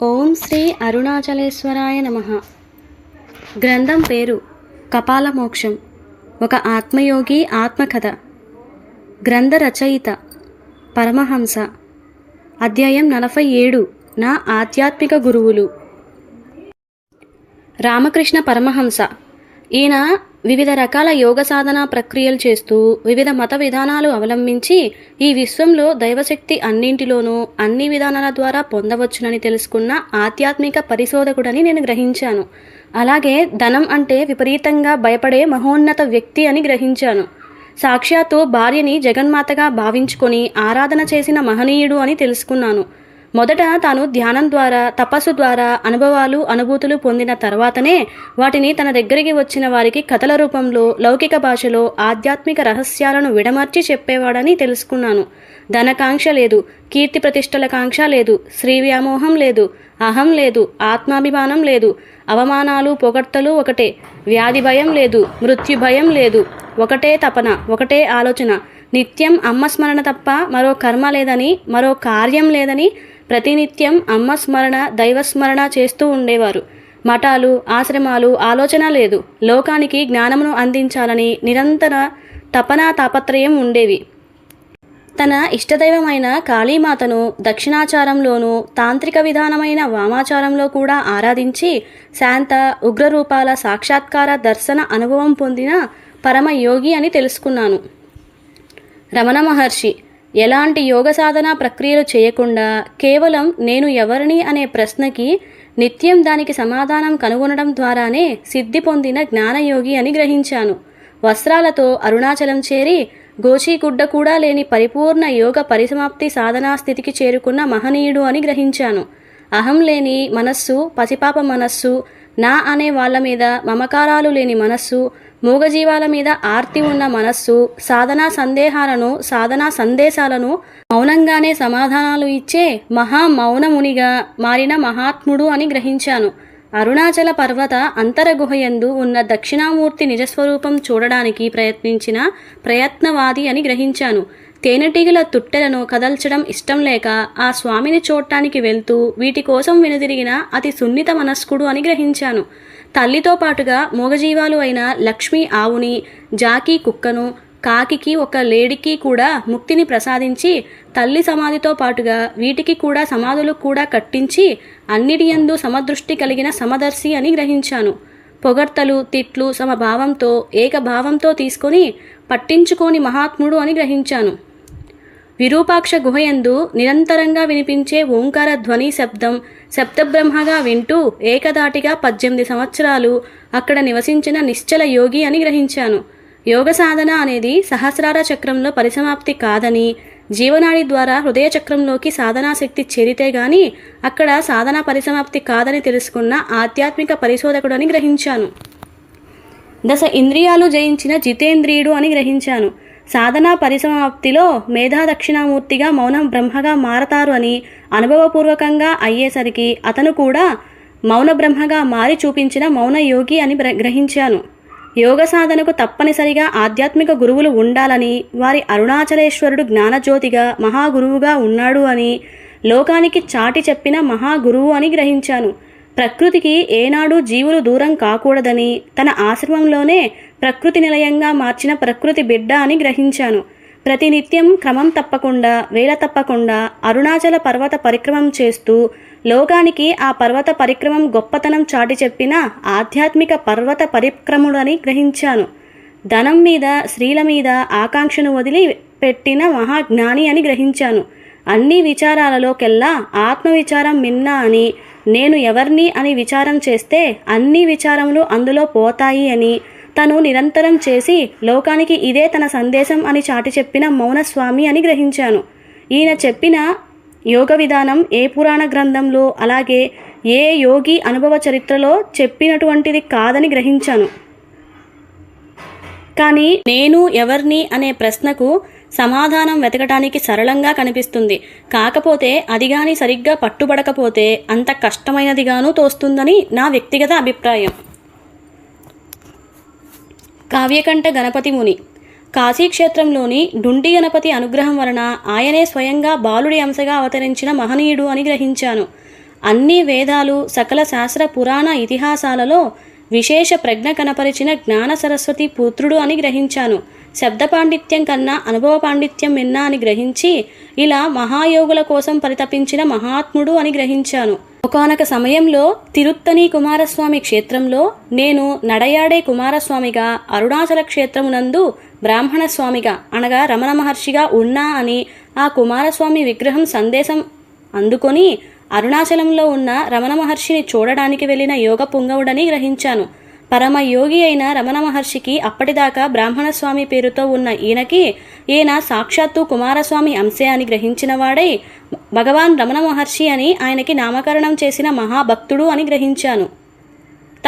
ఓం శ్రీ అరుణాచలేశ్వరాయ నమ. గ్రంథం పేరు కపాల మోక్షం ఒక ఆత్మయోగి ఆత్మకథ. గ్రంథ రచయిత పరమహంస. అధ్యాయం నలభై ఏడు. నా ఆధ్యాత్మిక గురువులు. రామకృష్ణ పరమహంస. ఈయన వివిధ రకాల యోగ సాధన ప్రక్రియలు చేస్తూ వివిధ మత విధానాలు అవలంబించి ఈ విశ్వంలో దైవశక్తి అన్నింటిలోనూ అన్ని విధానాల ద్వారా పొందవచ్చునని తెలుసుకున్న ఆధ్యాత్మిక పరిశోధకుడని నేను గ్రహించాను. అలాగే ధనం అంటే విపరీతంగా భయపడే మహోన్నత వ్యక్తి అని గ్రహించాను. సాక్షాత్తు భార్యని జగన్మాతగా భావించుకొని ఆరాధన చేసిన మహనీయుడు అని తెలుసుకున్నాను. మొదట తాను ధ్యానం ద్వారా తపస్సు ద్వారా అనుభవాలు అనుభూతులు పొందిన తర్వాతనే వాటిని తన దగ్గరికి వచ్చిన వారికి కథల రూపంలో లౌకిక భాషలో ఆధ్యాత్మిక రహస్యాలను విడమర్చి చెప్పేవాడని తెలుసుకున్నాను. ధనకాంక్ష లేదు కీర్తి ప్రతిష్టల కాంక్ష లేదు శ్రీ వ్యామోహం లేదు అహం లేదు ఆత్మాభిమానం లేదు అవమానాలు పొగడ్తలు ఒకటే వ్యాధి భయం లేదు మృత్యు భయం లేదు ఒకటే తపన ఒకటే ఆలోచన నిత్యం అమ్మ స్మరణ తప్ప మరో కర్మ లేదని మరో కార్యం లేదని ప్రతినిత్యం అమ్మ స్మరణ దైవస్మరణ చేస్తూ ఉండేవారు. మఠాలు ఆశ్రమాలు ఆలోచన లేదు. లోకానికి జ్ఞానమును అందించాలని నిరంతర తపనా తాపత్రయం ఉండేవి. తన ఇష్టదైవమైన కాళీమాతను దక్షిణాచారంలోనూ తాంత్రిక విధానమైన వామాచారంలో కూడా ఆరాధించి శాంత ఉగ్రరూపాల సాక్షాత్కార దర్శన అనుభవం పొందిన పరమయోగి అని తెలుసుకున్నాను. రమణ మహర్షి ఎలాంటి యోగ సాధన ప్రక్రియలు చేయకుండా కేవలం నేను ఎవరిని అనే ప్రశ్నకి నిత్యం దానికి సమాధానం కనుగొనడం ద్వారానే సిద్ధి పొందిన జ్ఞానయోగి అని గ్రహించాను. వస్త్రాలతో అరుణాచలం చేరి గోచీగుడ్డ కూడా లేని పరిపూర్ణ యోగ పరిసమాప్తి సాధనా స్థితికి చేరుకున్న మహనీయుడు అని గ్రహించాను. అహం లేని మనస్సు పసిపాప మనస్సు నా అనే వాళ్ళ మీద మమకారాలు లేని మనస్సు మూగజీవాల మీద ఆర్తి ఉన్న మనస్సు సాధనా సందేహాలను సాధనా సందేశాలను మౌనంగానే సమాధానాలు ఇచ్చే మహా మౌనమునిగా మారిన మహాత్ముడు అని గ్రహించాను. అరుణాచల పర్వత అంతరగుహయందు ఉన్న దక్షిణామూర్తి నిజస్వరూపం చూడడానికి ప్రయత్నించిన ప్రయత్నవాది అని గ్రహించాను. తేనెటీగల తుట్టెలను కదల్చడం ఇష్టం లేక ఆ స్వామిని చూడటానికి వెళ్తూ వీటి కోసం వెనుదిరిగిన అతి సున్నిత మనస్కుడు అని గ్రహించాను. తల్లితో పాటుగా మూగజీవాలు అయిన లక్ష్మి ఆవుని జాకీ కుక్కను కాకికి ఒక లేడికి కూడా ముక్తిని ప్రసాదించి తల్లి సమాధితో పాటుగా వీటికి కూడా సమాధులు కూడా కట్టించి అన్నిటియందు సమదృష్టి కలిగిన సమదర్శి అని గ్రహించాను. పొగడ్తలు తిట్లు సమభావంతో ఏకభావంతో తీసుకొని పట్టించుకోని మహాత్ముడు అని గ్రహించాను. విరూపాక్ష గుహయందు నిరంతరంగా వినిపించే ఓంకార ధ్వని శబ్దం శబ్దబ్రహ్మగా వింటూ ఏకదాటిగా పద్దెనిమిది సంవత్సరాలు అక్కడ నివసించిన నిశ్చల యోగి అని గ్రహించాను. యోగ సాధన అనేది సహస్రార చక్రంలో పరిసమాప్తి కాదని జీవనాడి ద్వారా హృదయ చక్రంలోకి సాధనాశక్తి చేరితే గాని అక్కడ సాధన పరిసమాప్తి కాదని తెలుసుకున్న ఆధ్యాత్మిక పరిశోధకుడని గ్రహించాను. దశ ఇంద్రియాలు జయించిన జితేంద్రియుడు అని గ్రహించాను. సాధనా పరిసమాప్తిలో మేధా దక్షిణామూర్తిగా మౌనం బ్రహ్మగా మారతారు అని అనుభవపూర్వకంగా అయ్యేసరికి అతను కూడా మౌన బ్రహ్మగా మారి చూపించిన మౌన యోగి అని గ్రహించాను. యోగ సాధనకు తప్పనిసరిగా ఆధ్యాత్మిక గురువులు ఉండాలని వారి అరుణాచలేశ్వరుడు జ్ఞానజ్యోతిగా మహాగురువుగా ఉన్నాడు అని లోకానికి చాటి చెప్పిన మహాగురువు అని గ్రహించాను. ప్రకృతికి ఏనాడు జీవులు దూరం కాకూడదని తన ఆశ్రమంలోనే ప్రకృతి నిలయంగా మార్చిన ప్రకృతి బిడ్డ అని గ్రహించాను. ప్రతినిత్యం క్రమం తప్పకుండా వేల తప్పకుండా అరుణాచల పర్వత పరిక్రమం చేస్తూ లోకానికి ఆ పర్వత పరిక్రమం గొప్పతనం చాటి చెప్పిన ఆధ్యాత్మిక పర్వత పరిక్రముడని గ్రహించాను. ధనం మీద స్త్రీల మీద ఆకాంక్షను వదిలి పెట్టిన మహాజ్ఞాని అని గ్రహించాను. అన్ని విచారాలలోకెల్లా ఆత్మవిచారం మిన్నా అని నేను ఎవరిని అని విచారం చేస్తే అన్ని విచారములు అందులో పోతాయి అని తను నిరంతరం చేసి లోకానికి ఇదే తన సందేశం అని చాటి చెప్పిన మౌనస్వామి అని గ్రహించాను. ఈయన చెప్పిన యోగ విధానం ఏ పురాణ గ్రంథంలో అలాగే ఏ యోగి అనుభవ చరిత్రలో చెప్పినటువంటిది కాదని గ్రహించాను. కానీ నేను ఎవరిని అనే ప్రశ్నకు సమాధానం వెతకటానికి సరళంగా కనిపిస్తుంది. కాకపోతే అదిగాని సరిగ్గా పట్టుబడకపోతే అంత కష్టమైనదిగాను తోస్తుందని నా వ్యక్తిగత అభిప్రాయం. కావ్యకంఠ గణపతి ముని. కాశీక్షేత్రంలోని డుండి గణపతి అనుగ్రహం వలన ఆయనే స్వయంగా బాలుడి అంశగా అవతరించిన మహనీయుడు అని గ్రహించాను. అన్ని వేదాలు సకల శాస్త్ర పురాణ ఇతిహాసాలలో విశేష ప్రజ్ఞ కనపరిచిన జ్ఞాన సరస్వతి పుత్రుడు అని గ్రహించాను. శబ్ద పాండిత్యం కన్నా అనుభవ పాండిత్యం విన్నా అని గ్రహించి ఇలా మహాయోగుల కోసం పరితపించిన మహాత్ముడు అని గ్రహించాను. ఒకనొక సమయంలో తిరుత్తని కుమారస్వామి క్షేత్రంలో నేను నడయాడే కుమారస్వామిగా అరుణాచల క్షేత్రమునందు బ్రాహ్మణ స్వామిగా అనగా రమణ మహర్షిగా ఉన్నా అని ఆ కుమారస్వామి విగ్రహం సందేశం అందుకొని అరుణాచలంలో ఉన్న రమణ మహర్షిని చూడడానికి వెళ్ళిన యోగ పుంగవుడని గ్రహించాను. పరమ యోగి అయిన రమణ మహర్షికి అప్పటిదాకా బ్రాహ్మణస్వామి పేరుతో ఉన్న ఈయనకి ఈయన సాక్షాత్తు కుమారస్వామి అంశే అని గ్రహించిన వాడై భగవాన్ రమణ మహర్షి అని ఆయనకి నామకరణం చేసిన మహాభక్తుడు అని గ్రహించాను.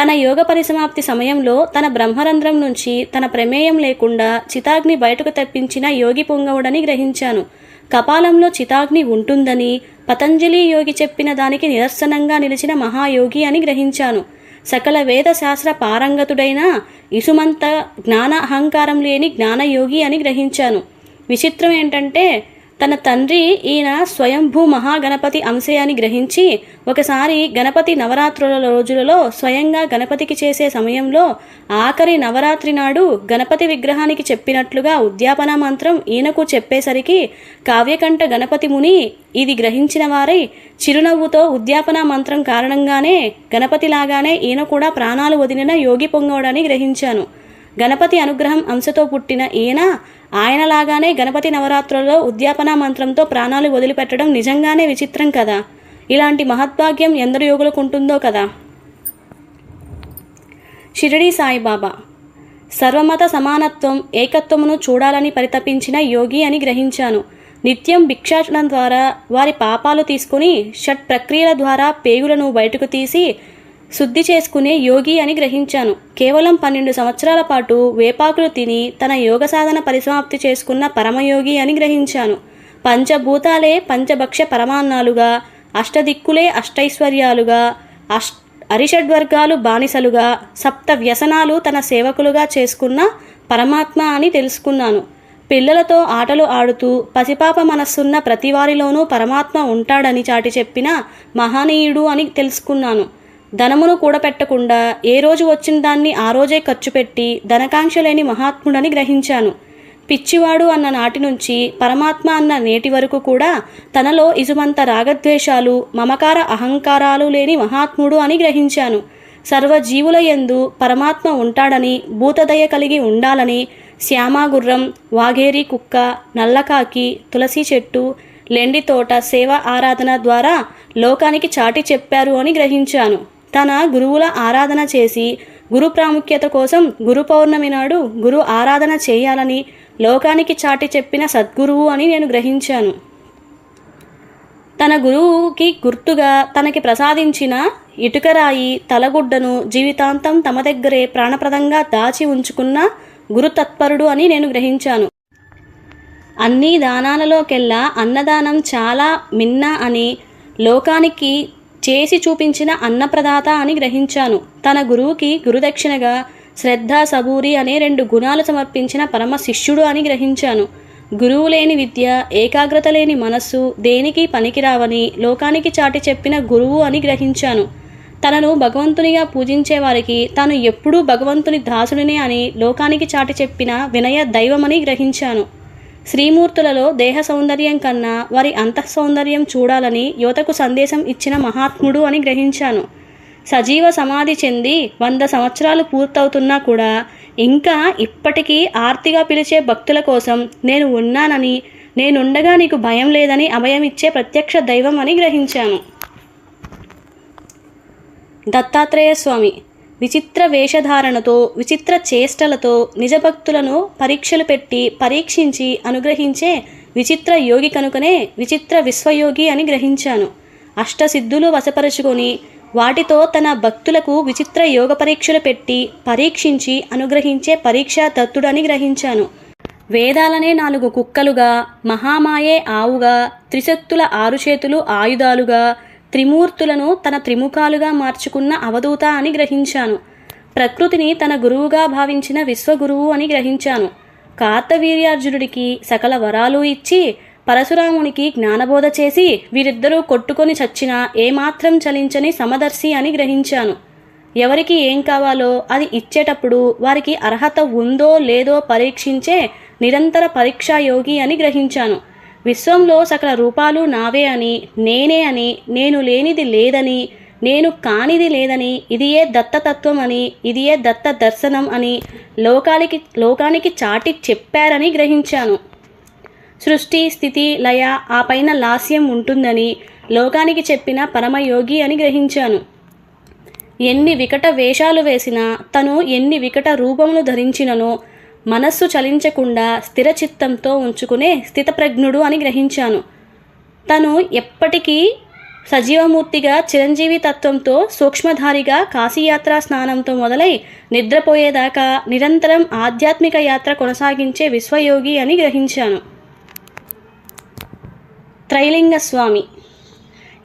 తన యోగ పరిసమాప్తి సమయంలో తన బ్రహ్మరంధ్రం నుంచి తన ప్రమేయం లేకుండా చితాగ్ని బయటకు తెప్పించిన యోగి పొంగవుడని గ్రహించాను. కపాలంలో చితాగ్ని ఉంటుందని పతంజలి యోగి చెప్పిన దానికి నిదర్శనంగా నిలిచిన మహాయోగి అని గ్రహించాను. సకల వేద శాస్త్ర పారంగతుడైన ఇసుమంత జ్ఞాన అహంకారం లేని జ్ఞానయోగి అని గ్రహించాను. విచిత్రం ఏంటంటే తన తండ్రి ఈయన స్వయంభూ మహాగణపతి అంశే అని గ్రహించి ఒకసారి గణపతి నవరాత్రుల రోజులలో స్వయంగా గణపతికి చేసే సమయంలో ఆఖరి నవరాత్రి నాడు గణపతి విగ్రహానికి చెప్పినట్లుగా ఉద్యాపన మంత్రం ఈయనకు చెప్పేసరికి కావ్యకంఠ గణపతి ముని ఇది గ్రహించిన వారై చిరునవ్వుతో ఉద్యాపన మంత్రం కారణంగానే గణపతిలాగానే ఈయన కూడా ప్రాణాలు వదిలిన యోగి పొంగవడని గ్రహించాను. గణపతి అనుగ్రహం అంశతో పుట్టిన ఈయన ఆయనలాగానే గణపతి నవరాత్రులలో ఉద్యాపన మంత్రంతో ప్రాణాలు వదిలిపెట్టడం నిజంగానే విచిత్రం కదా? ఇలాంటి మహద్భాగ్యం ఎందరు యోగులకు ఉంటుందో కదా? షిరిడి సాయిబాబా సర్వమత సమానత్వం ఏకత్వమును చూడాలని పరితపించిన యోగి అని గ్రహించాను. నిత్యం భిక్షాటనం ద్వారా వారి పాపాలు తీసుకుని షట్ ప్రక్రియల ద్వారా పేగులను బయటకు తీసి శుద్ధి చేసుకునే యోగి అని గ్రహించాను. కేవలం పన్నెండు సంవత్సరాల పాటు వేపాకులు తిని తన యోగ సాధన పరిసమాప్తి చేసుకున్న పరమయోగి అని గ్రహించాను. పంచభూతాలే పంచభక్ష పరమాన్నాలుగా అష్టదిక్కులే అష్టైశ్వర్యాలుగా అష్ అరిషడ్వర్గాలు బానిసలుగా సప్త వ్యసనాలు తన సేవకులుగా చేసుకున్న పరమాత్మ అని తెలుసుకున్నాను. పిల్లలతో ఆటలు ఆడుతూ పసిపాప మనస్సున్న ప్రతివారిలోనూ పరమాత్మ ఉంటాడని చాటి చెప్పిన మహనీయుడు అని తెలుసుకున్నాను. ధనమును కూడపెట్టకుండా ఏ రోజు వచ్చిన దాన్ని ఆ రోజే ఖర్చు పెట్టి ధనకాంక్ష లేని మహాత్ముడని గ్రహించాను. పిచ్చివాడు అన్న నాటి నుంచి పరమాత్మ అన్న నేటి వరకు కూడా తనలో ఇసుమంత రాగద్వేషాలు మమకార అహంకారాలు లేని మహాత్ముడు అని గ్రహించాను. సర్వజీవుల యందు పరమాత్మ ఉంటాడని భూతదయ కలిగి ఉండాలని శ్యామాగుర్రం వాఘేరి కుక్క నల్లకాకి తులసి చెట్టు లెండి తోట సేవ ఆరాధన ద్వారా లోకానికి చాటి చెప్పారు అని గ్రహించాను. తన గురువుల ఆరాధన చేసి గురు ప్రాముఖ్యత కోసం గురు పౌర్ణమి నాడు గురు ఆరాధన చేయాలని లోకానికి చాటి చెప్పిన సద్గురువు అని నేను గ్రహించాను. తన గురువుకి గుర్తుగా తనకి ప్రసాదించిన ఇటుకరాయి తలగుడ్డను జీవితాంతం తమ దగ్గరే ప్రాణప్రదంగా దాచి ఉంచుకున్న గురుతత్పరుడు అని నేను గ్రహించాను. అన్ని దానాలలోకెల్లా అన్నదానం చాలా మిన్న అని లోకానికి చేసి చూపించిన అన్నప్రదాత అని గ్రహించాను. తన గురువుకి గురుదక్షిణగా శ్రద్ధ సబూరి అనే రెండు గుణాలు సమర్పించిన పరమ శిష్యుడు అని గ్రహించాను. గురువు లేని విద్య ఏకాగ్రత లేని మనస్సు దేనికి పనికిరావని లోకానికి చాటి చెప్పిన గురువు అని గ్రహించాను. తనను భగవంతునిగా పూజించే వారికి తాను ఎప్పుడూ భగవంతుని దాసుడినే అని లోకానికి చాటి చెప్పిన వినయ దైవమని గ్రహించాను. శ్రీమూర్తులలో దేహ సౌందర్యం కన్నా వారి అంతః సౌందర్యం చూడాలని యువతకు సందేశం ఇచ్చిన మహాత్ముడు అని గ్రహించాను. సజీవ సమాధి చెంది వంద సంవత్సరాలు పూర్తవుతున్నా కూడా ఇంకా ఇప్పటికీ ఆర్తిగా పిలిచే భక్తుల కోసం నేను ఉన్నానని నేనుండగా నీకు భయం లేదని అభయం ఇచ్చే ప్రత్యక్ష దైవం అని గ్రహించాను. దత్తాత్రేయ స్వామి విచిత్ర వేషధారణతో విచిత్ర చేష్టలతో నిజభక్తులను పరీక్షలు పెట్టి పరీక్షించి అనుగ్రహించే విచిత్ర యోగి కనుకనే విచిత్ర విశ్వయోగి అని గ్రహించాను. అష్టసిద్ధులు వశపరుచుకొని వాటితో తన భక్తులకు విచిత్ర యోగ పరీక్షలు పెట్టి పరీక్షించి అనుగ్రహించే పరీక్షా దత్తుడని గ్రహించాను. వేదాలనే నాలుగు కుక్కలుగా మహామాయే ఆవుగా త్రిశక్తుల ఆరు చేతులు ఆయుధాలుగా త్రిమూర్తులను తన త్రిముఖాలుగా మార్చుకున్న అవధూత అని గ్రహించాను. ప్రకృతిని తన గురువుగా భావించిన విశ్వగురువు అని గ్రహించాను. కార్తవీర్యార్జునుడికి సకల వరాలు ఇచ్చి పరశురామునికి జ్ఞానబోధ చేసి వీరిద్దరూ కొట్టుకొని చచ్చినా ఏమాత్రం చలించని సమదర్శి అని గ్రహించాను. ఎవరికి ఏం కావాలో అది ఇచ్చేటప్పుడు వారికి అర్హత ఉందో లేదో పరీక్షించే నిరంతర పరీక్షా యోగి అని గ్రహించాను. విశ్వంలో సకల రూపాలు నావే అని నేనే అని నేను లేనిది లేదని నేను కానిది లేదని ఇదియే దత్తతత్వం అని ఇదియే దత్త దర్శనం అని లోకానికి లోకానికి చాటి చెప్పారని గ్రహించాను. సృష్టి స్థితి లయ ఆ పైన లాస్యం ఉంటుందని లోకానికి చెప్పిన పరమయోగి అని గ్రహించాను. ఎన్ని వికట వేషాలు వేసినా తను ఎన్ని వికట రూపములు ధరించిననో మనస్సు చలించకుండా స్థిర చిత్తంతో ఉంచుకునే స్థితప్రజ్ఞుడు అని గ్రహించాను. తను ఎప్పటికీ సజీవమూర్తిగా చిరంజీవి తత్వంతో సూక్ష్మధారిగా కాశీయాత్రా స్నానంతో మొదలై నిద్రపోయేదాకా నిరంతరం ఆధ్యాత్మిక యాత్ర కొనసాగించే విశ్వయోగి అని గ్రహించాను. త్రైలింగ స్వామి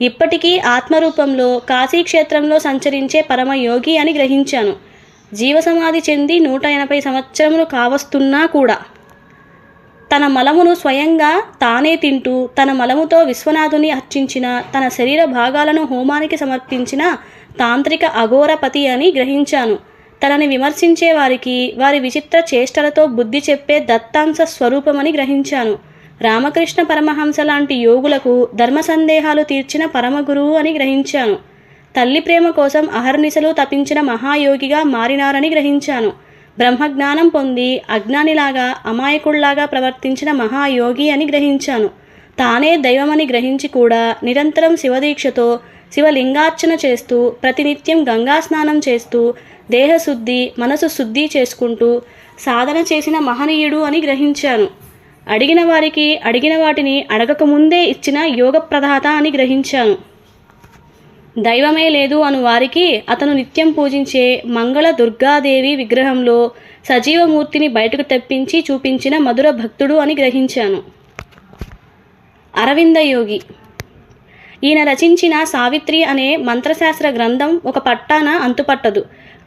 ఇప్పటికీ ఆత్మరూపంలో కాశీక్షేత్రంలో సంచరించే పరమయోగి అని గ్రహించాను. జీవసమాధి చెంది నూట ఎనభై సంవత్సరములు కావస్తున్నా కూడా తన మలమును స్వయంగా తానే తింటూ తన మలముతో విశ్వనాథుని అర్చించిన తన శరీర భాగాలను హోమానికి సమర్పించిన తాంత్రిక అఘోరపతి అని గ్రహించాను. తనని విమర్శించే వారికి వారి విచిత్ర చేష్టలతో బుద్ధి చెప్పే దత్తాంశ స్వరూపమని గ్రహించాను. రామకృష్ణ పరమహంస లాంటి యోగులకు ధర్మ సందేహాలు తీర్చిన పరమగురువు అని గ్రహించాను. తల్లి ప్రేమ కోసం అహర్నిశలు తపించిన మహాయోగిగా మారినారని గ్రహించాను. బ్రహ్మజ్ఞానం పొంది అజ్ఞానిలాగా అమాయకుళ్ళాగా ప్రవర్తించిన మహాయోగి అని గ్రహించాను. తానే దైవమని గ్రహించి కూడా నిరంతరం శివదీక్షతో శివలింగార్చన చేస్తూ ప్రతినిత్యం గంగా స్నానం చేస్తూ దేహశుద్ధి మనసు శుద్ధి చేసుకుంటూ సాధన చేసిన మహనీయుడు అని గ్రహించాను. అడిగిన వారికి అడిగిన వాటిని అడగకముందే ఇచ్చిన యోగ ప్రదాత అని గ్రహించాను. దైవమే లేదు అను వారికి అతను నిత్యం పూజించే మంగళ దుర్గాదేవి విగ్రహంలో సజీవమూర్తిని బయటకు తెప్పించి చూపించిన మధుర భక్తుడు అని గ్రహించాను. అరవింద యోగి. ఈయన రచించిన సావిత్రి అనే మంత్రశాస్త్ర గ్రంథం ఒక పట్టాన అంతుపట్టదు.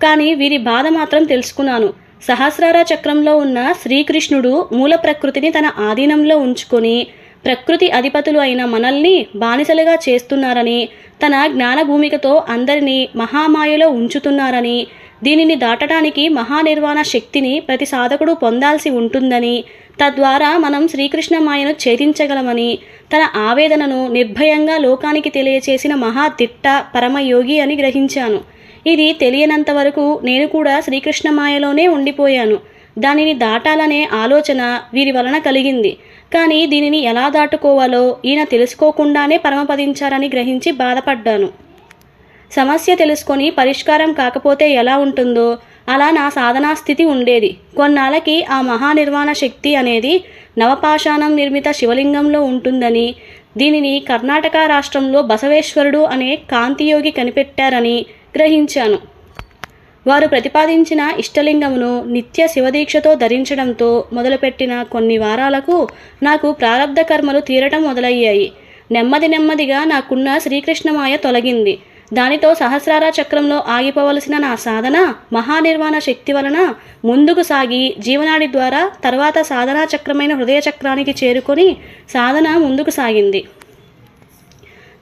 కానీ వీరి బాధ మాత్రం తెలుసుకున్నాను. సహస్రార చక్రంలో ఉన్న శ్రీకృష్ణుడు మూల ప్రకృతిని తన ఆధీనంలో ఉంచుకొని ప్రకృతి అధిపతులు అయిన మనల్ని బానిసలుగా చేస్తున్నారని తన జ్ఞానభూమికతో అందరినీ మహామాయలో ఉంచుతున్నారని దీనిని దాటడానికి మహానిర్వాణ శక్తిని ప్రతి సాధకుడు పొందాల్సి ఉంటుందని తద్వారా మనం శ్రీకృష్ణ మాయను ఛేదించగలమని తన ఆవేదనను నిర్భయంగా లోకానికి తెలియచేసిన మహాదిట్ట పరమయోగి అని గ్రహించాను. ఇది తెలియనంత వరకు నేను కూడా శ్రీకృష్ణ మాయలోనే ఉండిపోయాను. దానిని దాటాలనే ఆలోచన వీరి వలన కలిగింది. కానీ దీనిని ఎలా దాటుకోవాలో ఈయన తెలుసుకోకుండానే పరమపదించారని గ్రహించి బాధపడ్డాను. సమస్య తెలుసుకొని పరిష్కారం కాకపోతే ఎలా ఉంటుందో అలా నా సాధనా స్థితి ఉండేది. కొన్నాళ్ళకి ఆ మహానిర్వాణ శక్తి అనేది నవపాషాణం నిర్మిత శివలింగంలో ఉంటుందని దీనిని కర్ణాటక రాష్ట్రంలో బసవేశ్వరుడు అనే కాంతియోగి కనిపెట్టారని గ్రహించాను. వారు ప్రతిపాదించిన ఇష్టలింగమును నిత్య శివదీక్షతో ధరించడంతో మొదలుపెట్టిన కొన్ని వారాలకు నాకు ప్రారంధ కర్మలు తీరటం మొదలయ్యాయి. నెమ్మది నెమ్మదిగా నాకున్న శ్రీకృష్ణమాయ తొలగింది. దానితో సహస్రార చక్రంలో ఆగిపోవలసిన నా సాధన మహానిర్వాణ శక్తి వలన ముందుకు సాగి జీవనాడి ద్వారా తర్వాత సాధనా చక్రమైన హృదయ చక్రానికి చేరుకొని సాధన ముందుకు సాగింది.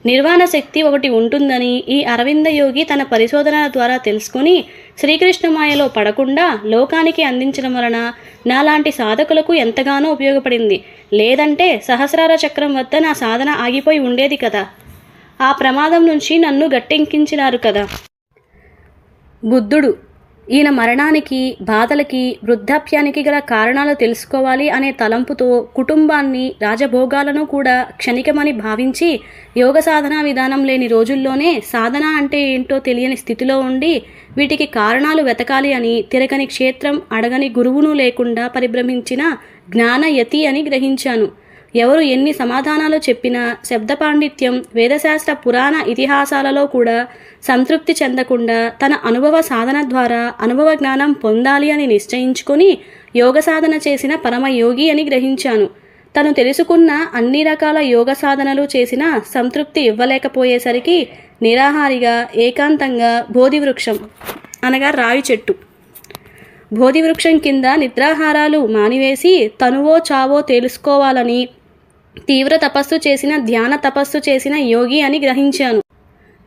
నిర్వాణ శక్తి ఒకటి ఉంటుందని ఈ అరవింద యోగి తన పరిశోధనల ద్వారా తెలుసుకొని శ్రీకృష్ణమాయలో పడకుండా లోకానికి అందించడం వలన నాలాంటి సాధకులకు ఎంతగానో ఉపయోగపడింది. లేదంటే సహస్రార చక్రం వద్ద నా సాధన ఆగిపోయి ఉండేది కదా. ఆ ప్రమాదం నుంచి నన్ను గట్టెంకించినారు కదా. బుద్ధుడు ఈయన మరణానికి బాధలకి వృద్ధాప్యానికి గల కారణాలు తెలుసుకోవాలి అనే తలంపుతో కుటుంబాన్ని రాజభోగాలను కూడా క్షణికమని భావించి యోగ సాధనా విధానం లేని రోజుల్లోనే సాధన అంటే ఏంటో తెలియని స్థితిలో ఉండి వీటికి కారణాలు వెతకాలి అని తిరగని క్షేత్రం అడగని గురువును లేకుండా పరిభ్రమించిన జ్ఞానయతి అని గ్రహించాను. ఎవరు ఎన్ని సమాధానాలు చెప్పినా శబ్ద పాండిత్యం వేదశాస్త్ర పురాణ ఇతిహాసాలలో కూడా సంతృప్తి చెందకుండా తన అనుభవ సాధన ద్వారా అనుభవ జ్ఞానం పొందాలి అని నిశ్చయించుకొని యోగ సాధన చేసిన పరమయోగి అని గ్రహించాను. తను తెలుసుకున్న అన్ని రకాల యోగ సాధనలు చేసిన సంతృప్తి ఇవ్వలేకపోయేసరికి నిరాహారిగా ఏకాంతంగా బోధివృక్షం అనగా రావి చెట్టు. బోధివృక్షం కింద నిద్రాహారాలు మానివేసి తనువో చావో తెలుసుకోవాలని తీవ్ర తపస్సు చేసిన ధ్యాన తపస్సు చేసిన యోగి అని గ్రహించాను.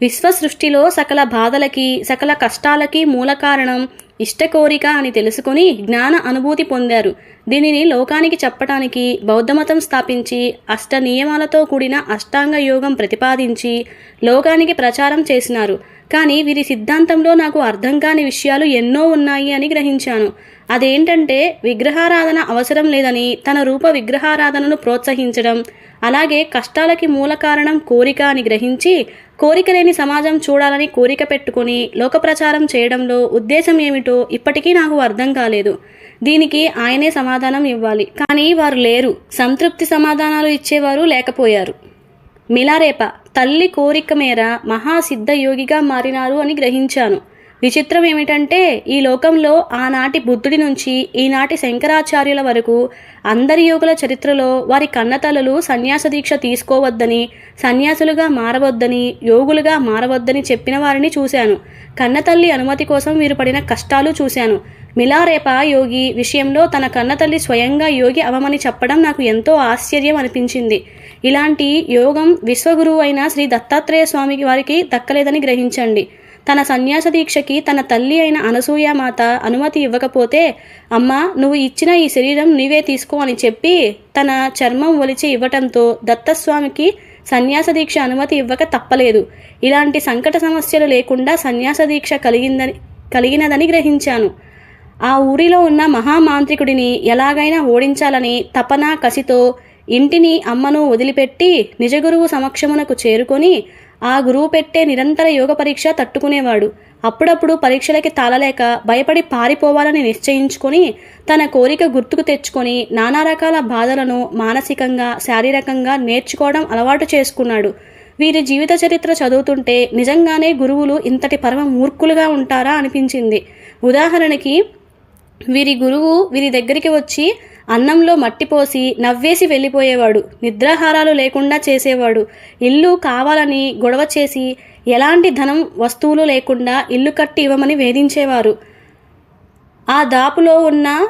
విశ్వ సృష్టిలో సకల బాధలకి సకల కష్టాలకి మూల కారణం ఇష్టకోరిక అని తెలుసుకొని జ్ఞాన అనుభూతి పొందారు. దీనిని లోకానికి చెప్పటానికి బౌద్ధమతం స్థాపించి అష్ట నియమాలతో కూడిన అష్టాంగ యోగం ప్రతిపాదించి లోకానికి ప్రచారం చేసినారు. కానీ వీరి సిద్ధాంతంలో నాకు అర్థం కాని విషయాలు ఎన్నో ఉన్నాయి అని గ్రహించాను. అదేంటంటే విగ్రహారాధన అవసరం లేదని తన రూప విగ్రహారాధనను ప్రోత్సహించడం అలాగే కష్టాలకి మూల కారణం కోరిక అని గ్రహించి కోరిక లేని సమాజం చూడాలని కోరిక పెట్టుకుని లోక ప్రచారం చేయడంలో ఉద్దేశం ఏమిటో ఇప్పటికీ నాకు అర్థం కాలేదు. దీనికి ఆయనే సమాధానం సమాధానం ఇవ్వాలి. కానీ వారు లేరు. సంతృప్తి సమాధానాలు ఇచ్చేవారు లేకపోయారు. మిలారేప తల్లి కోరిక మేర మహాసిద్ధయోగిగా మారినారు అని గ్రహించాను. విచిత్రం ఏమిటంటే ఈ లోకంలో ఆనాటి బుద్ధుడి నుంచి ఈనాటి శంకరాచార్యుల వరకు అందరి యోగుల చరిత్రలో వారి కన్నతలలు సన్యాస దీక్ష తీసుకోవద్దని సన్యాసులుగా మారవద్దని యోగులుగా మారవద్దని చెప్పిన వారిని చూశాను. కన్నతల్లి అనుమతి కోసం వీరు పడిన కష్టాలు చూశాను. మిలారేప యోగి విషయంలో తన కన్నతల్లి స్వయంగా యోగి అవమని చెప్పడం నాకు ఎంతో ఆశ్చర్యం అనిపించింది. ఇలాంటి యోగం విశ్వగురువు అయిన శ్రీ దత్తాత్రేయ స్వామికి వారికి దక్కలేదని గ్రహించండి. తన సన్యాస దీక్షకి తన తల్లి అయిన అనసూయమాత అనుమతి ఇవ్వకపోతే అమ్మా నువ్వు ఇచ్చిన ఈ శరీరం నీవే తీసుకో అని చెప్పి తన చర్మం ఒలిచి ఇవ్వటంతో దత్తస్వామికి సన్యాస దీక్ష అనుమతి ఇవ్వక తప్పలేదు. ఇలాంటి సంకట సమస్యలు లేకుండా సన్యాస దీక్ష కలిగిందని కలిగినదని గ్రహించాను. ఆ ఊరిలో ఉన్న మహామాంత్రికుడిని ఎలాగైనా ఓడించాలని తపన కసితో ఇంటిని అమ్మను వదిలిపెట్టి నిజగురువు సమక్షమునకు చేరుకొని ఆ గురువు పెట్టే నిరంతర యోగ పరీక్ష తట్టుకునేవాడు. అప్పుడప్పుడు పరీక్షలకి తాళలేక భయపడి పారిపోవాలని నిశ్చయించుకొని తన కోరిక గుర్తుకు తెచ్చుకొని నానా రకాల బాధలను మానసికంగా శారీరకంగా నేర్చుకోవడం అలవాటు చేసుకున్నాడు. వీరి జీవిత చరిత్ర చదువుతుంటే నిజంగానే గురువులు ఇంతటి పరమ మూర్ఖులుగా ఉంటారా అనిపించింది. ఉదాహరణకి వీరి గురువు వీరి దగ్గరికి వచ్చి అన్నంలో మట్టి పోసి నవ్వేసి వెళ్ళిపోయేవాడు. నిద్రాహారాలు లేకుండా చేసేవాడు. ఇల్లు కావాలని గొడవ చేసి ఎలాంటి ధనం వస్తువులు లేకుండా ఇల్లు కట్టి ఇవ్వమని వేధించేవారు. ఆ దాపులో ఉన్న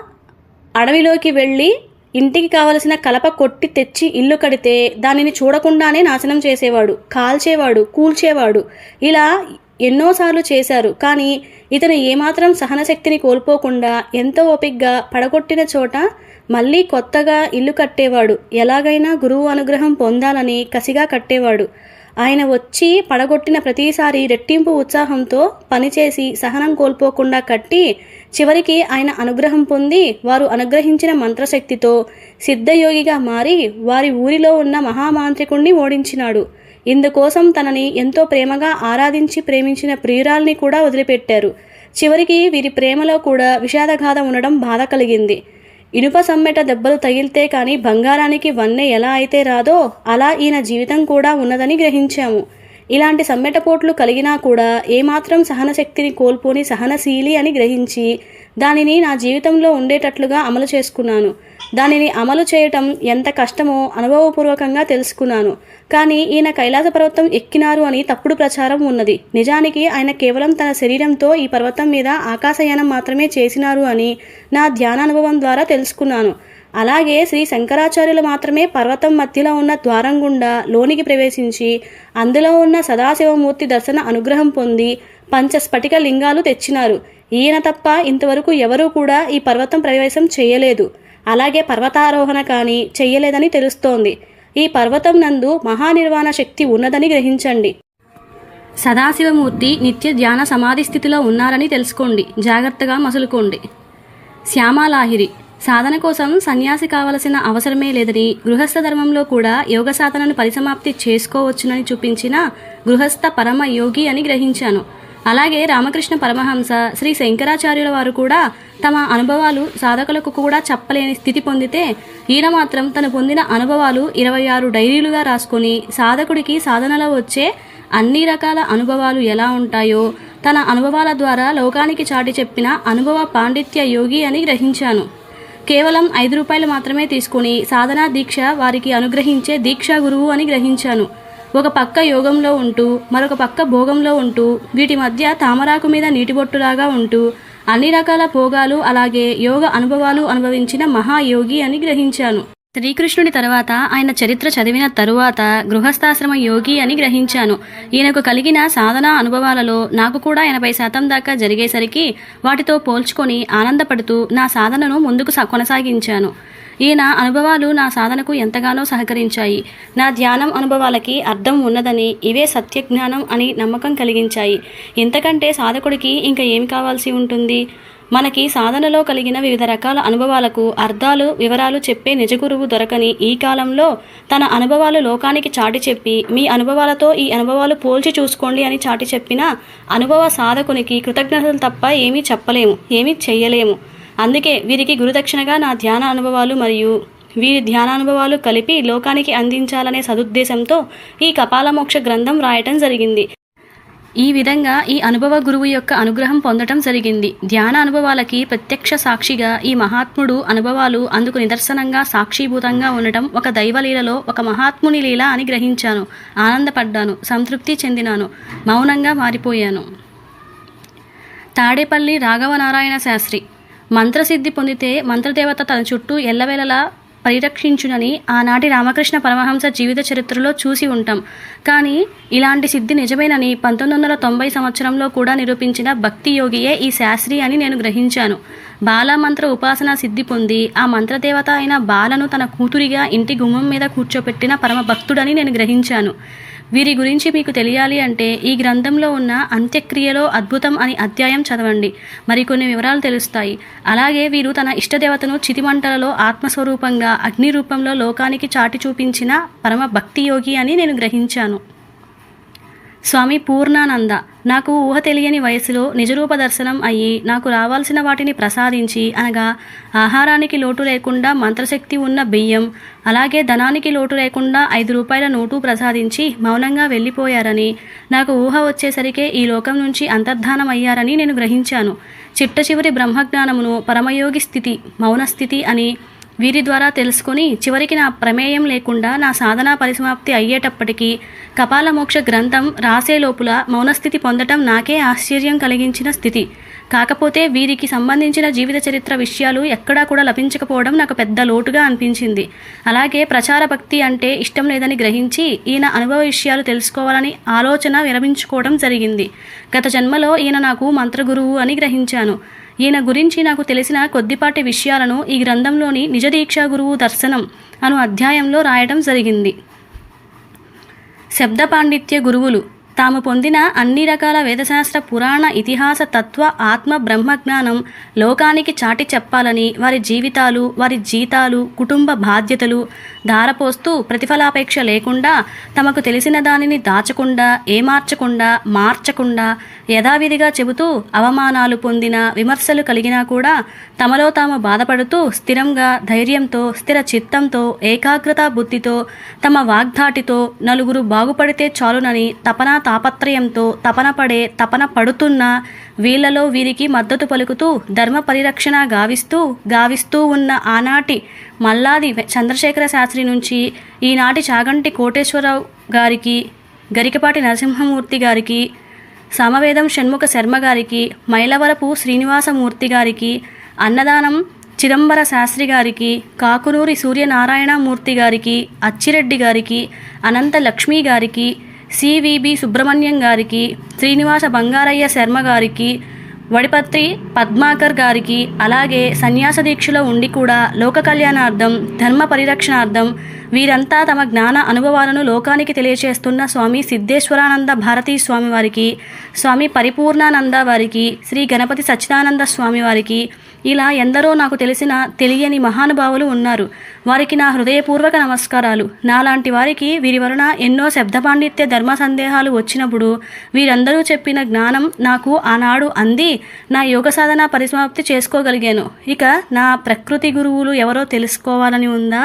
అడవిలోకి వెళ్ళి ఇంటికి కావలసిన కలప కొట్టి తెచ్చి ఇల్లు కడితే దానిని చూడకుండానే నాశనం చేసేవాడు. కాల్చేవాడు కూల్చేవాడు. ఇలా ఎన్నోసార్లు చేశారు. కానీ ఇతను ఏమాత్రం సహనశక్తిని కోల్పోకుండా ఎంతో ఓపిగ్గా పడగొట్టిన చోట మళ్ళీ కొత్తగా ఇల్లు కట్టేవాడు. ఎలాగైనా గురువు అనుగ్రహం పొందాలని కసిగా కట్టేవాడు. ఆయన వచ్చి పడగొట్టిన ప్రతిసారి రెట్టింపు ఉత్సాహంతో పనిచేసి సహనం కోల్పోకుండా కట్టి చివరికి ఆయన అనుగ్రహం పొంది వారు అనుగ్రహించిన మంత్రశక్తితో సిద్ధయోగిగా మారి వారి ఊరిలో ఉన్న మహామాంత్రికుణ్ణి ఓడించినాడు. ఇందుకోసం తనని ఎంతో ప్రేమగా ఆరాధించి ప్రేమించిన ప్రియురాల్ని కూడా వదిలిపెట్టారు. చివరికి వీరి ప్రేమలో కూడా విషాదఘాతం ఉండడం బాధ కలిగింది. ఇనుప సమ్మెట దెబ్బలు తగిలితే కానీ బంగారానికి వన్నె ఎలా అయితే రాదో అలా ఈయన జీవితం కూడా ఉన్నదని గ్రహించాము. ఇలాంటి సమ్మెటపోట్లు కలిగినా కూడా ఏమాత్రం సహనశక్తిని కోల్పోని సహనశీలి అని గ్రహించి దానిని నా జీవితంలో ఉండేటట్లుగా అమలు చేసుకున్నాను. దానిని అమలు చేయటం ఎంత కష్టమో అనుభవపూర్వకంగా తెలుసుకున్నాను. కానీ ఈయన కైలాస పర్వతం ఎక్కినారు అని తప్పుడు ప్రచారం ఉన్నది. నిజానికి ఆయన కేవలం తన శరీరంతో ఈ పర్వతం మీద ఆకాశయానం మాత్రమే చేసినారు అని నా ధ్యానానుభవం ద్వారా తెలుసుకున్నాను. అలాగే శ్రీ శంకరాచార్యులు మాత్రమే పర్వతం మధ్యలో ఉన్న ద్వారం గుండా లోనికి ప్రవేశించి అందులో ఉన్న సదాశివమూర్తి దర్శన అనుగ్రహం పొంది పంచస్ఫటిక లింగాలు తెచ్చినారు. ఈయన తప్ప ఇంతవరకు ఎవరూ కూడా ఈ పర్వతం ప్రవేశం చేయలేదు. అలాగే పర్వతారోహణ కానీ చెయ్యలేదని తెలుస్తోంది. ఈ పర్వతం నందు మహానిర్వాణ శక్తి ఉన్నదని గ్రహించండి. సదాశివమూర్తి నిత్య ధ్యాన సమాధి స్థితిలో ఉన్నారని తెలుసుకోండి. జాగ్రత్తగా మసులుకోండి. శ్యామాలాహిరి సాధన కోసం సన్యాసి కావలసిన అవసరమే లేదని గృహస్థ ధర్మంలో కూడా యోగ సాధనను పరిసమాప్తి చేసుకోవచ్చునని చూపించిన గృహస్థ పరమ యోగి అని గ్రహించాను. అలాగే రామకృష్ణ పరమహంస శ్రీ శంకరాచార్యుల వారు కూడా తమ అనుభవాలు సాధకులకు కూడా చెప్పలేని స్థితి పొందితే ఈయన మాత్రం తను పొందిన అనుభవాలు ఇరవై ఆరు డైరీలుగా రాసుకొని సాధకుడికి సాధనలో వచ్చే అన్ని రకాల అనుభవాలు ఎలా ఉంటాయో తన అనుభవాల ద్వారా లోకానికి చాటి చెప్పిన అనుభవ పాండిత్య యోగి అని గ్రహించాను. కేవలం ఐదు రూపాయలు మాత్రమే తీసుకుని సాధనా దీక్ష వారికి అనుగ్రహించే దీక్షా గురువు అని గ్రహించాను. ఒక పక్క యోగంలో ఉంటూ మరొక పక్క భోగంలో ఉంటూ వీటి మధ్య తామరాకు మీద నీటిబొట్టులాగా ఉంటూ అన్ని రకాల భోగాలు అలాగే యోగ అనుభవాలు అనుభవించిన మహాయోగి అని గ్రహించాను. శ్రీకృష్ణుడి తర్వాత ఆయన చరిత్ర చదివిన తరువాత గృహస్థాశ్రమ యోగి అని గ్రహించాను. ఈయనకు కలిగిన సాధనా అనుభవాలలో నాకు కూడా ఎనభై శాతం దాకా జరిగేసరికి వాటితో పోల్చుకొని ఆనందపడుతూ నా సాధనను ముందుకు కొనసాగించాను. ఈయన అనుభవాలు నా సాధనకు ఎంతగానో సహకరించాయి. నా ధ్యానం అనుభవాలకి అర్థం ఉన్నదని ఇవే సత్యజ్ఞానం అని నమ్మకం కలిగించాయి. ఇంతకంటే సాధకుడికి ఇంకా ఏం కావాల్సి ఉంటుంది? మనకి సాధనలో కలిగిన వివిధ రకాల అనుభవాలకు అర్థాలు వివరాలు చెప్పే నిజగురువు దొరకని ఈ కాలంలో తన అనుభవాలు లోకానికి చాటి చెప్పి మీ అనుభవాలతో ఈ అనుభవాలు పోల్చి చూసుకోండి అని చాటి చెప్పిన అనుభవ సాధకునికి కృతజ్ఞతలు తప్ప ఏమీ చెప్పలేము ఏమీ చెయ్యలేము. అందుకే వీరికి గురుదక్షిణగా నా ధ్యాన అనుభవాలు మరియు వీరి ధ్యానానుభవాలు కలిపి లోకానికి అందించాలనే సదుద్దేశంతో ఈ కపాలమోక్ష గ్రంథం రాయటం జరిగింది. ఈ విధంగా ఈ అనుభవ గురువు యొక్క అనుగ్రహం పొందటం జరిగింది. ధ్యాన అనుభవాలకి ప్రత్యక్ష సాక్షిగా ఈ మహాత్ముడు అనుభవాలు అందుకు నిదర్శనంగా సాక్షిభూతంగా ఉండటం ఒక దైవలీలలో ఒక మహాత్ముని లీల అని గ్రహించాను. ఆనందపడ్డాను సంతృప్తి చెందినాను మౌనంగా మారిపోయాను. తాడేపల్లి రాఘవనారాయణ శాస్త్రి. మంత్రసిద్ధి పొందితే మంత్రదేవత తన చుట్టూ ఎల్లవేళలా పరిరక్షించునని ఆనాటి రామకృష్ణ పరమహంస జీవిత చరిత్రలో చూసి ఉంటాం. కానీ ఇలాంటి సిద్ధి నిజమేనని పంతొమ్మిది వందల తొంభై సంవత్సరంలో కూడా నిరూపించిన భక్తి యోగియే ఈ శాస్త్రి అని నేను గ్రహించాను. బాలమంత్ర ఉపాసన సిద్ధి పొంది ఆ మంత్రదేవత అయిన బాలను తన కూతురిగా ఇంటి గుమ్మం మీద కూర్చోపెట్టిన పరమ భక్తుడని నేను గ్రహించాను. వీరి గురించి మీకు తెలియాలి అంటే ఈ గ్రంథంలో ఉన్న అంత్యక్రియలో అద్భుతం అని అధ్యాయం చదవండి. మరికొన్ని వివరాలు తెలుస్తాయి. అలాగే వీరు తన ఇష్టదేవతను చితిమంటలలో ఆత్మస్వరూపంగా అగ్ని రూపంలో లోకానికి చాటి చూపించిన పరమ భక్తి యోగి అని నేను గ్రహించాను. స్వామి పూర్ణానంద నాకు ఊహ తెలియని వయసులో నిజరూప దర్శనం అయ్యి నాకు రావాల్సిన వాటిని ప్రసాదించి అనగా ఆహారానికి లోటు లేకుండా మంత్రశక్తి ఉన్న బియ్యం అలాగే ధనానికి లోటు లేకుండా ఐదు రూపాయల నోటు ప్రసాదించి మౌనంగా వెళ్ళిపోయారని నాకు ఊహ వచ్చేసరికే ఈ లోకం నుంచి అంతర్ధానం అయ్యారని నేను గ్రహించాను. చిట్ట చివరి బ్రహ్మజ్ఞానమును పరమయోగి స్థితి మౌనస్థితి అని వీరి ద్వారా తెలుసుకొని చివరికి నా ప్రమేయం లేకుండా నా సాధనా పరిసమాప్తి అయ్యేటప్పటికీ కపాలమోక్ష గ్రంథం రాసే లోపుల మౌనస్థితి పొందటం నాకే ఆశ్చర్యం కలిగించిన స్థితి. కాకపోతే వీరికి సంబంధించిన జీవిత చరిత్ర విషయాలు ఎక్కడా కూడా లభించకపోవడం నాకు పెద్ద లోటుగా అనిపించింది. అలాగే ప్రచార భక్తి అంటే ఇష్టం లేదని గ్రహించి ఈయన అనుభవ విషయాలు తెలుసుకోవాలని ఆలోచన విరమించుకోవడం జరిగింది. గత జన్మలో ఈయన నాకు మంత్రగురువు అని గ్రహించాను. ఈయన గురించి నాకు తెలిసిన కొద్దిపాటి విషయాలను ఈ గ్రంథంలోని నిజదీక్షా గురువు దర్శనం అను అధ్యాయంలో రాయడం జరిగింది. శబ్ద పాండిత్య గురువులు తాము పొందిన అన్ని రకాల వేదశాస్త్ర పురాణ ఇతిహాస తత్వ ఆత్మ బ్రహ్మజ్ఞానం లోకానికి చాటి చెప్పాలని వారి జీవితాలు వారి జీతాలు కుటుంబ బాధ్యతలు ధారపోస్తూ ప్రతిఫలాపేక్ష లేకుండా తమకు తెలిసిన దానిని దాచకుండా ఏమార్చకుండా మార్చకుండా యథావిధిగా చెబుతూ అవమానాలు పొందిన విమర్శలు కలిగినా కూడా తమలో తాము బాధపడుతూ స్థిరంగా ధైర్యంతో స్థిర చిత్తంతో ఏకాగ్రత బుద్ధితో తమ వాగ్ధాటితో నలుగురు బాగుపడితే చాలునని తపనా తాపత్రయంతో తపన పడే తపన పడుతున్న వీళ్ళలో వీరికి మద్దతు పలుకుతూ ధర్మ పరిరక్షణ గావిస్తూ గావిస్తూ ఉన్న ఆనాటి మల్లాది చంద్రశేఖర శాస్త్రి నుంచి ఈనాటి చాగంటి కోటేశ్వరరావు గారికి గరికపాటి నరసింహమూర్తి గారికి సమవేదం షణ్ముఖ శర్మ గారికి మైలవరపు శ్రీనివాసమూర్తి గారికి అన్నదానం చిదంబర శాస్త్రి గారికి కాకునూరి సూర్యనారాయణమూర్తి గారికి అచ్చిరెడ్డి గారికి అనంత లక్ష్మి గారికి సివిబి సుబ్రహ్మణ్యం గారికి శ్రీనివాస బంగారయ్య శర్మ గారికి వడిపత్రి పద్మాకర్ గారికి అలాగే సన్యాస దీక్షలో ఉండి కూడా లోక కళ్యాణార్థం ధర్మ పరిరక్షణార్థం వీరంతా తమ జ్ఞాన అనుభవాలను లోకానికి తెలియచేస్తున్న స్వామి సిద్ధేశ్వరానంద భారతీ స్వామి వారికి స్వామి పరిపూర్ణానంద వారికి శ్రీ గణపతి సచ్చిదానంద స్వామి వారికి ఇలా ఎందరో నాకు తెలిసిన తెలియని మహానుభావులు ఉన్నారు. వారికి నా హృదయపూర్వక నమస్కారాలు. నాలాంటి వారికి వీరి వలన ఎన్నో శబ్ద పాండిత్య ధర్మ సందేహాలు వచ్చినప్పుడు వీరందరూ చెప్పిన జ్ఞానం నాకు ఆనాడు అంది. నా యోగ సాధన పరిసమాప్తి చేసుకోగలిగాను. ఇక నా ప్రకృతి గురువులు ఎవరో తెలుసుకోవాలని ఉందా?